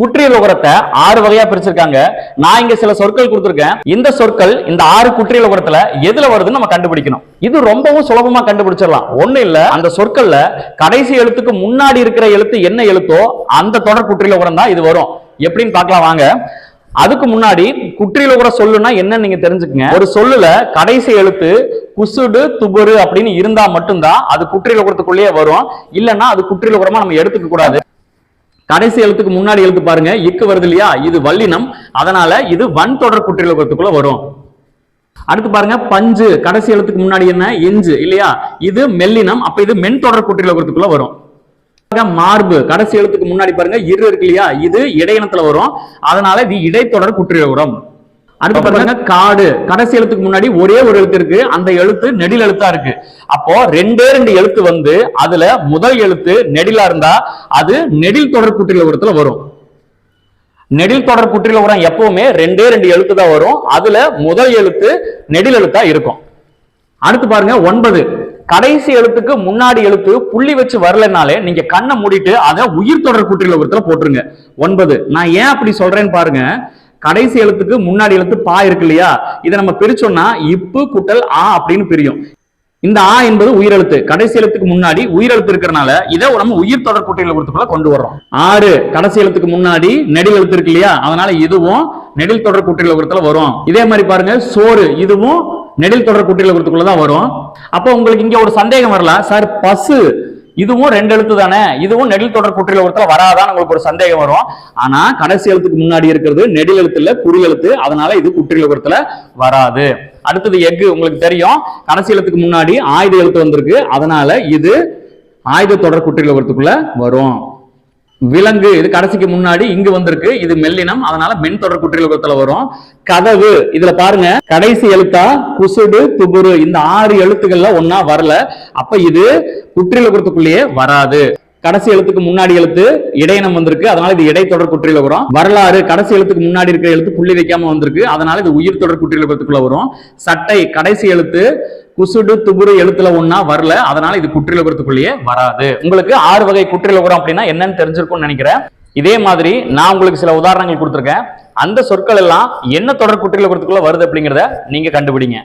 குற்றியல் உகரத்தை ஆறு வகையா பிரிச்சிருக்காங்க. நான் இங்க சில சொற்கள் கொடுத்துருக்கேன். இந்த சொற்கள் இந்த ஆறு குற்றியல் உகரத்துல எதுல வருதுன்னு நம்ம கண்டுபிடிக்கணும். இது ரொம்பவும் சுலபமா கண்டுபிடிச்சிடலாம். ஒண்ணு இல்ல அந்த சொற்கள்ல கடைசி எழுத்துக்கு முன்னாடி இருக்கிற எழுத்து என்ன எழுத்தோ அந்த தொடர் குற்றியல் உகரம் தான் இது வரும். எப்படின்னு பார்க்கலாம் வாங்க. அதுக்கு முன்னாடி குற்றியல் சொல்லுன்னா சொல்லுனா என்னன்னு நீங்க தெரிஞ்சுக்கங்க. ஒரு சொல்லுல கடைசி எழுத்து குசுடு துபுரு அப்படின்னு இருந்தா மட்டும்தான் அது குற்றியலகரத்துக்குள்ளேயே வரும். இல்லைன்னா அது குற்றியல் உகரமா நம்ம எடுத்துக்க கூடாது. கடைசி எழுத்துக்கு முன்னாடி எழுத்து பாருங்க. இக்கு வருது இல்லையா? இது வல்லினம். அதனால இது வன் தொடர் குற்றியலுகத்துக்குள்ள வரும். அடுத்து பாருங்க பஞ்சு. கடைசி எழுத்துக்கு முன்னாடி என்ன? இஞ்சு. இல்லையா? இது மெல்லினம். அப்ப இது மென் தொடர் குற்றியலுகத்துக்குள்ள வரும். மார்பு. கடைசி எழுத்துக்கு முன்னாடி பாருங்க இரு இருக்கு இல்லையா? இது இடையினத்துல வரும். அதனால இது இடைத்தொடர் குற்றியலுகரம் அடுத்து பாருங்க காடு. கடைசி எழுத்துக்கு முன்னாடி ஒரே ஒரு எழுத்து இருக்கு. அந்த எழுத்து நெடில் எழுத்தா இருக்கு. அப்போ ரெண்டே ரெண்டு எழுத்து வந்து அதுல முதல் எழுத்து நெடிலா இருந்தா அது நெடில் தொடர் குற்றியலுகரத்துல வரும். நெடில் தொடர் குற்றியலுகரம் எப்பவுமே ரெண்டே ரெண்டு எழுத்து தான் வரும். அதுல முதல் எழுத்து நெடில் எழுத்தா இருக்கும். அடுத்து பாருங்க ஒன்பது. கடைசி எழுத்துக்கு முன்னாடி எழுத்து புள்ளி வச்சு வரலனாலே நீங்க கண்ணை மூடிட்டு அதை உயிர் தொடர் குற்றியலுகரத்துல போட்டுருங்க. ஒன்பது. நான் ஏன் அப்படி சொல்றேன்னு பாருங்க. கடைசி எழுத்துக்கு முன்னாடி எழுத்து பா இருக்கு இல்லையா? இதை நம்ம பிரிச்சோம்னா இப்பு குட்டல் ஆ அப்படின்னு பிரியும். இந்த ஆ என்பது உயிரெழுத்து. கடைசி எழுத்துக்கு முன்னாடி உயிரெழுத்து இருக்கிறனால இதை நம்ம உயிர் தொடர் குற்றியலுகரத்துக்குள்ள கொண்டு வர்றோம். ஆறு கடைசி எழுத்துக்கு முன்னாடி நெடில் எழுத்து இருக்கு இல்லையா? அதனால இதுவும் நெடில் தொடர் குற்றியலுகரத்துல வரும். இதே மாதிரி பாருங்க சோறு இதுவும் நெடில் தொடர் குற்றியலுகரத்துக்குள்ள தான் வரும். அப்போ உங்களுக்கு இங்க ஒரு சந்தேகம் வரல சார் பசு இதுவும் ரெண்டு எழுத்து தானே? இதுவும் நெடில் தொடர் குற்றியலுகரத்துல வராதான் உங்களுக்கு ஒரு சந்தேகம் வரும். ஆனா கடைசி எழுத்துக்கு முன்னாடி இருக்கிறது நெடில் எழுத்து இல்ல குறி எழுத்து. அதனால இது குற்றியலுகரத்துல வராது. அடுத்தது எஃகு உங்களுக்கு தெரியும். கடைசி எழுத்துக்கு முன்னாடி ஆயுத எழுத்து வந்திருக்கு. அதனால இது ஆயுத தொடர் குற்றியலுகரத்துக்குள்ள வரும். விலங்கு இது கடைசிக்கு முன்னாடி இங்கு வந்திருக்கு. இது மெல்லினம். அதனால மென் தொடர் குற்றியலுகரத்துல வரும். கதவு இதுல பாருங்க. கடைசி எழுத்தா குசுடு துபுரு இந்த ஆறு எழுத்துக்கள்ல ஒன்னா வரல. அப்ப இது குற்றியலுகரத்துக்குள்ளேயே வராது. கடைசி எழுத்துக்கு முன்னாடி எழுத்து இடையினம் வந்திருக்கு. அதனால இது இடைத்தொடர் வரும். வரலாறு கடைசி எழுத்துக்கு முன்னாடி இருக்கிற எழுத்து புள்ளி வைக்காம வந்திருக்கு. அதனால இது உயிர் தொடர் குற்றியலுகரத்துக்குள்ள வரும். சட்டை கடைசி எழுத்து குசுடு துபுரு எழுத்துல ஒன்னா வரல. அதனால இது குற்றியலுகரத்துக்குள்ளேயே வராது. உங்களுக்கு ஆறு வகை குற்றியலுகரம் அப்படின்னா என்னன்னு தெரிஞ்சிருக்கும்னு நினைக்கிறேன். இதே மாதிரி நான் உங்களுக்கு சில உதாரணங்கள் கொடுத்துருக்கேன். அந்த சொற்கள் எல்லாம் என்ன தொடர் குற்றியலுகரத்துக்குள்ள வருது அப்படிங்கிறத நீங்க கண்டுபிடிங்க.